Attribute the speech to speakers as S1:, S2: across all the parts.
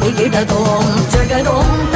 S1: गिडतों जगदों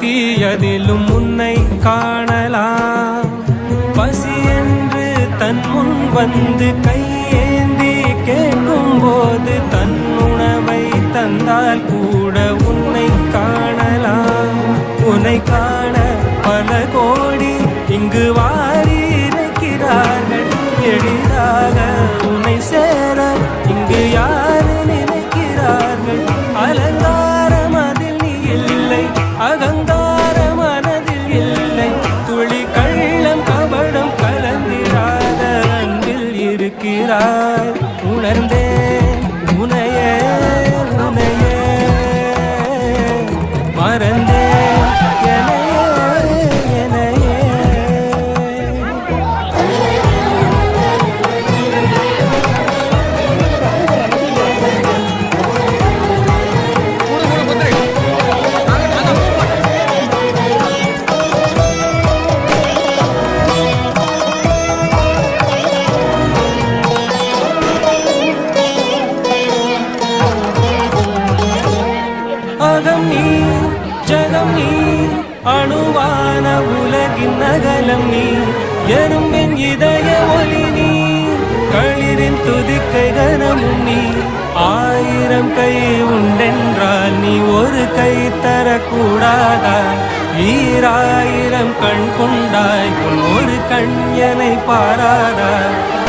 S1: தீயதிலும் உன்னை காணலாம். பசி என்று தன் முன் வந்து கையேந்தி கேட்கும் போது தன் உணவை தந்தால் கூட உன்னை காணலாம். உன்னை காண பல கோடி இங்கு வாரி இருக்கிறார்கள் எளிதாக கை உண்டென்றால் நீ ஒரு கை தரக்கூடாதா? ஈராயிரம் கண் கொண்டாய் உன் ஒரு கண் எனை பாராதா?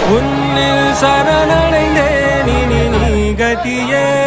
S1: உன்னில் சரணடைந்தேன் இனி நீ கதியே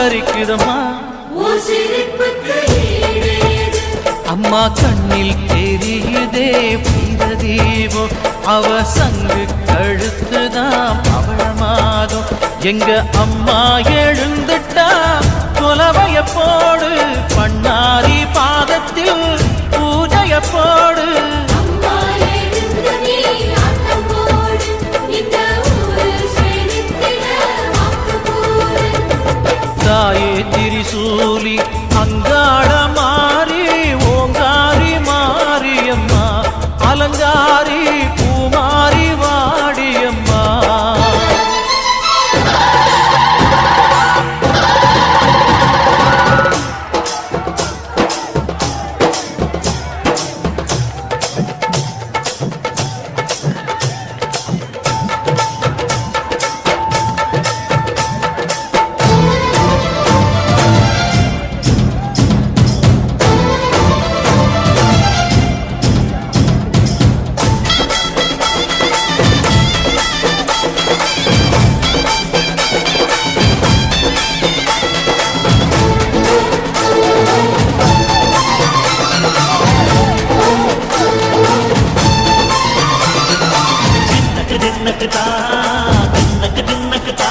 S2: அலறிக்குதம்மா
S3: அம்மா
S2: கண்ணில் தெரியுதே பித தீபம் அவ சங்கு கழுத்துதான் பவள மாதம் எங்க அம்மா எழுந்துட்டா கொலவைய போடு பண்ணாரி பாதத்தில் பூஜைய போடு.
S4: సూలి తిన్నకటా తిన్నక తిన్నకటా